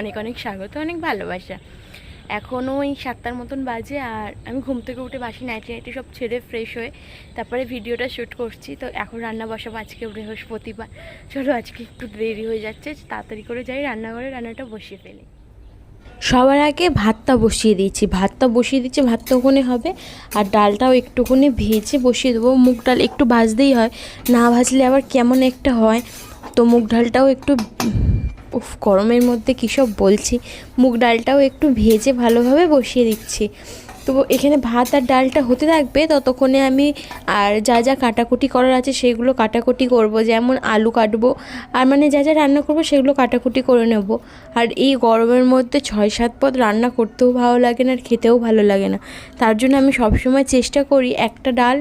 অনেক অনেক স্বাগত, অনেক ভালোবাসা। এখনও ওই সাতটার মতন বাজে আর আমি ঘুম থেকে উঠে বাসি নাইটি নাইটি সব ছেড়ে ফ্রেশ হয়ে তারপরে ভিডিওটা শ্যুট করছি। তো এখন রান্না বসাবো আজকে বৃহস্পতিবার। চলো আজকে একটু দেরি হয়ে যাচ্ছে, তাড়াতাড়ি করে যাই রান্নাঘরে, রান্নাটা বসিয়ে ফেলি। সবার আগে ভাতটা বসিয়ে দিয়েছি। ভাতটা বসিয়ে দিচ্ছি ভাতটা ওখানে হবে। আর ডালটাও একটুখানি ভেজে বসিয়ে দেবো। মুগ ডাল একটু ভাজতেই হয়, না ভাজলে আবার কেমন একটা হয়। তো মুগ ডালটাও একটু, উফ, গরমের মধ্যে কী সব বলছি। মুগ ডালটাও একটু ভেজে ভালোভাবে বসিয়ে দিচ্ছি। তো এখানে ভাত আর ডালটা হতে থাকবে ততক্ষণে আমি আর যা যা কাটাকুটি করার আছে সেগুলো কাটাকুটি করব। যেমন আলু কাটবো, আর মানে যা যা রান্না করব সেগুলো কাটাকুটি করে নেব। আর এই গরমের মধ্যে ছয় সাত পদ রান্না করতেও ভালো লাগে না আর খেতেও ভালো লাগে না। তার জন্য আমি সবসময় চেষ্টা করি একটা ডাল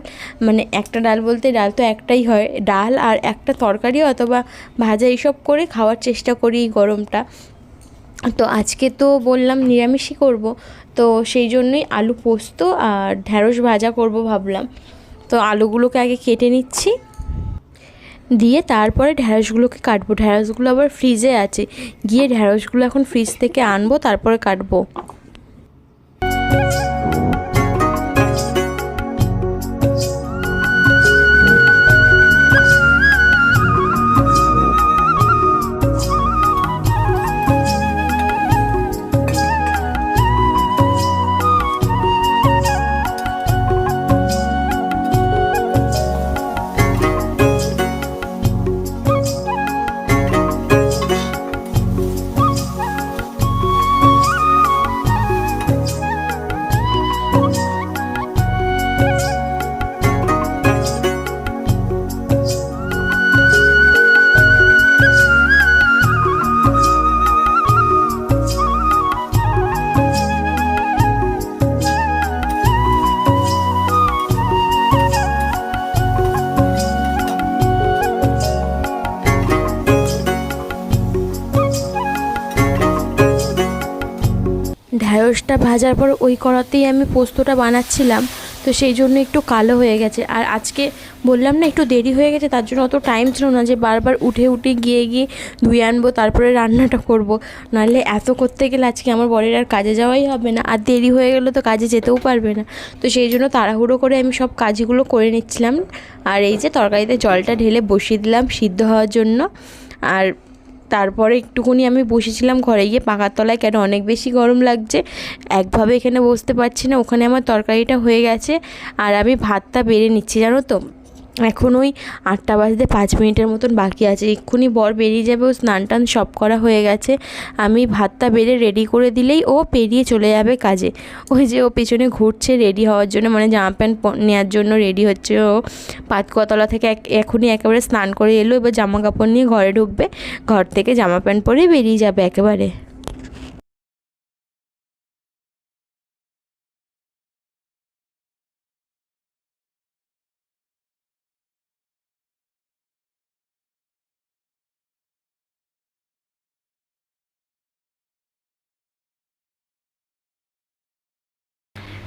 মানে একটা ডাল বলতে ডাল তো একটাই হয়, ডাল আর একটা তরকারি অথবা ভাজা এইসব করে খাওয়ার চেষ্টা করি এই গরমটা। তো আজকে তো বললাম নিরামিষই করব, তো সেই জন্যই আলু পোস্ত আর ঢ্যাঁড়স ভাজা করব ভাবলাম। তো আলুগুলোকে আগে কেটে নিচ্ছি, দিয়ে তারপরে ঢ্যাঁড়সগুলোকে কাটবো। ঢ্যাঁড়সগুলো আবার ফ্রিজে আছে, গিয়ে ঢ্যাঁড়সগুলো এখন ফ্রিজ থেকে আনব, তারপরে কাটবো। ঢ্যাঁড়সটা ভাজার পর ওই কড়াতেই আমি পোস্তটা বানাচ্ছিলাম। তো সেই জন্য একটু কালো হয়ে গেছে। আর আজকে বললাম না, একটু দেরি হয়ে গেছে, তার জন্য অত টাইম ছিল না যে বারবার উঠে উঠে গিয়ে গিয়ে ধুয়ে আনব, তারপরে রান্নাটা করব। নাহলে এত করতে গেলে আজকে আমার বরের আর কাজে যাওয়াই হবে না। আর দেরি হয়ে গেলে তো কাজে যেতেও পারবে না। তো সেই জন্য তাড়াহুড়ো করে আমি সব কাজগুলো করে নিচ্ছিলাম। আর এই যে তরকারিতে জলটা ঢেলে বসিয়ে দিলাম সিদ্ধ হওয়ার জন্য। আর তারপরে একটুখানি আমি বসেছিলাম ঘরে গিয়ে, পাকার তলায় কেন অনেক বেশি গরম লাগছে। একভাবে এখানে বসতে পারছি না, ওখানে আমার তরকারিটা হয়ে গেছে। আর আমি ভাতটা বেড়ে নিচ্ছি, জানো তো? এখন ওই আটটা বাজতে পাঁচ মিনিটের মতন বাকি আছে। এক্ষুনি বর বেরিয়ে যাবে, ও স্নান টান সব করা হয়ে গেছে। আমি ভাতটা বেড়ে রেডি করে দিলেই ও পেরিয়ে চলে যাবে কাজে। ওই যে ও পেছনে ঘুরছে রেডি হওয়ার জন্য মানে জামা প্যান্ট নেওয়ার জন্য রেডি হচ্ছে ও। পাতকুয়াতলা থেকে এখনই একেবারে স্নান করে এলো, এবার জামা কাপড় নিয়ে ঘরে ঢুকবে। ঘর থেকে জামা প্যান্ট পরেই বেরিয়ে যাবে একেবারে।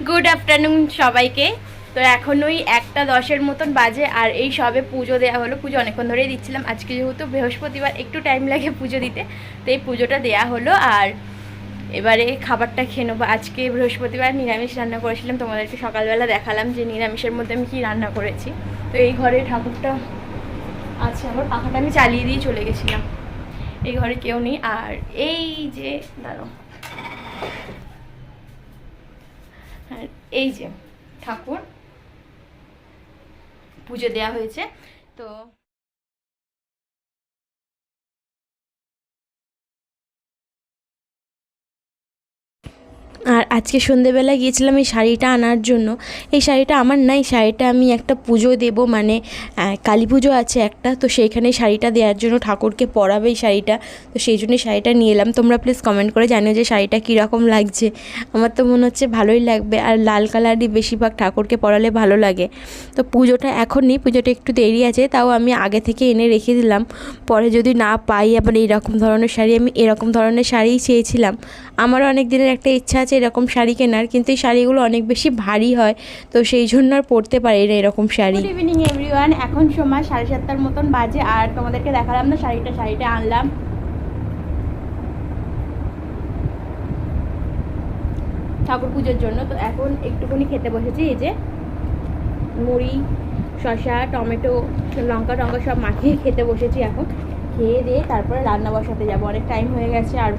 গুড আফটারনুন সবাইকে। তো এখন ওই একটা দশের মতন বাজে আর এই সবে পুজো দেওয়া হলো। পুজো অনেকক্ষণ ধরেই দিচ্ছিলাম। আজকে যেহেতু বৃহস্পতিবার, একটু টাইম লাগে পুজো দিতে। তো এই পুজোটা দেওয়া হলো আর এবারে খাবারটা খেয়ে নেব। আজকে বৃহস্পতিবার নিরামিষ রান্না করেছিলাম। তোমাদেরকে সকালবেলা দেখালাম যে নিরামিষের মধ্যে আমি কী রান্না করেছি। তো এই ঘরে ঠাকুরটা আছে। আমার পাখাটা আমি চালিয়ে দিয়ে চলে গেছিলাম। এই ঘরে কেউ নেই। আর এই যে দাঁড়ো এই যে ঠাকুর পুজো দেয়া হয়েছে তো আর আজকে সন্ধেবেলা গিয়েছিলাম এই শাড়িটা আনার জন্য। এই শাড়িটা আমার নাই, শাড়িটা আমি একটা পুজো দেব মানে কালী পুজো আছে একটা, তো সেইখানে শাড়িটা দেওয়ার জন্য ঠাকুরকে পরাবে এই শাড়িটা। তো সেই জন্য শাড়িটা নিয়ে এলাম। তোমরা প্লিজ কমেন্ট করে জানিও যে শাড়িটা কীরকম লাগছে। আমার তো মনে হচ্ছে ভালোই লাগবে, আর লাল কালারই বেশিরভাগ ঠাকুরকে পরালে ভালো লাগে। তো পুজোটা এখন নেই, পুজোটা একটু দেরি আছে, তাও আমি আগে থেকে এনে রেখে দিলাম। পরে যদি না পাই আবার এইরকম ধরনের শাড়ি, আমি এরকম ধরনের শাড়িই চেয়েছিলাম। আমারও অনেক দিনের একটা ইচ্ছা আছে এরকম শাড়ি কেনার, কিন্তু এই শাড়িগুলো অনেক বেশি ভারী হয়, তো সেই জন্য আর পরতে পারি না এরকম শাড়ি। গুড ইভিনিং এভরিওয়ান এখন সময় সাড়ে সাতটার মতন বাজে, আর তোমাদেরকে দেখালাম না শাড়িটা শাড়িটা আনলাম। ঠাকুর পুজোর জন্য, তো এখন একটুখানি খেতে বসেছি, এই যে মুড়ি, শসা, টমেটো, লঙ্কা, টঙ্কা সব মাখিয়ে খেতে বসেছি এখন। খেয়ে দিয়ে তারপরে রান্না বসাতে যাব, অনেক টাইম হয়ে গেছে, আর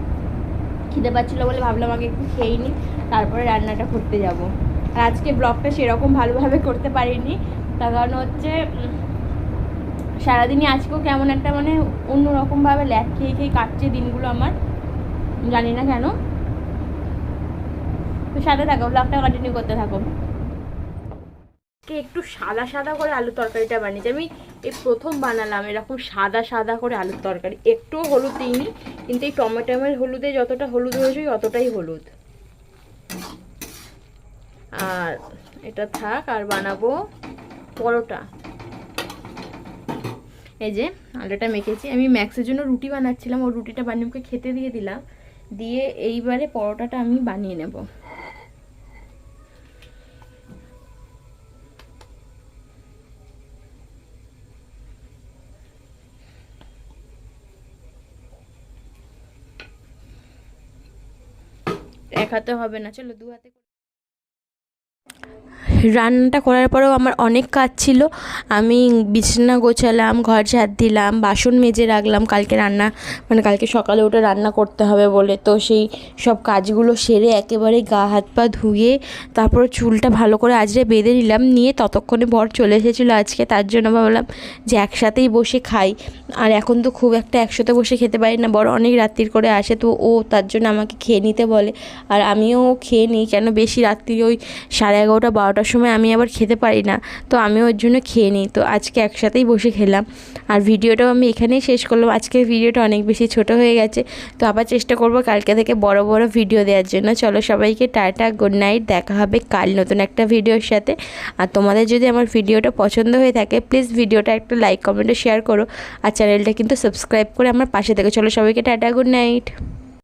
খিদে পাচ্ছিলো বলে ভাবলাম আগে একটু খেয়ে নিই তারপরে রান্নাটা করতে যাব। আর আজকে ব্লগটা সেরকম ভালোভাবে করতে পারিনি, তার কারণ হচ্ছে সারাদিনই আজকেও কেমন একটা মানে অন্যরকমভাবে ল্যাক খেয়ে খেয়ে কাটছে দিনগুলো আমার, জানি না কেন। তো সাথে থাকো, ব্লগটা কন্টিনিউ করতে থাকো। আজকে একটু সাদা সাদা করে আলু তরকারিটা বানিয়েছি। আমি এই প্রথম বানালাম এরকম সাদা সাদা করে আলুর তরকারি। একটুও হলুদ দিইনি, কিন্তু এই টমেটোমের হলুদে যতটা হলুদ হয়েছে অতটাই হলুদ। আর এটা থাক, আর বানাবো পরোটা। এই যে আলুটা মেখেছি। আমি ম্যাক্সের জন্য রুটি বানাচ্ছিলাম, ও রুটিটা বানিয়ে খেতে দিয়ে দিলাম। দিয়ে এইবারে পরোটাটা আমি বানিয়ে নেব। হাতে হবে না। চলো দু হাতে রান্নাটা করার পরেও আমার অনেক কাজ ছিল। আমি বিছানা গোছালাম, ঘর ঝাড় দিলাম, বাসন মেজে রাখলাম, কালকে রান্না মানে কালকে সকালে উঠে রান্না করতে হবে বলে। তো সেই সব কাজগুলো সেরে একেবারে গা, হাত, পা ধুয়ে তারপর চুলটা ভালো করে আজরে বেঁধে নিলাম। নিয়ে ততক্ষণে বর চলে এসেছিল আজকে। তার জন্য ভাবলাম যে একসাথেই বসে খাই। আর এখন তো খুব একটা একসাথে বসে খেতে পারি না। বড় অনেক রাত্রির করে আসে তো ও তার জন্য আমাকে খেয়ে নিতে বলে। আর আমিও খেয়ে নিই। কেন বেশি রাত্রি ওই সাড়ে এগারোটা, বারোটার সময় আমি আবার খেতে পারি না। তো আমি ওর জন্য খেয়ে নিই। তো আজকে একসাথেই বসে খেলাম। আর ভিডিওটাও আমি এখানেই শেষ করলাম। আজকের ভিডিওটা অনেক বেশি ছোট হয়ে গেছে। তো আবার চেষ্টা করব কালকে থেকে বড় বড় ভিডিও দেওয়ার জন্য। চলো সবাইকে টাটা গুড নাইট দেখা হবে কাল নতুন একটা ভিডিওর সাথে। আর তোমাদের যদি আমার ভিডিওটা পছন্দ হয়ে থাকে প্লিজ ভিডিওটা একটা লাইক কমেন্টে শেয়ার করো। আর চ্যানেলটা কিন্তু সাবস্ক্রাইব করে আমার পাশে থেকে। চলো সবাইকে টাটা গুড নাইট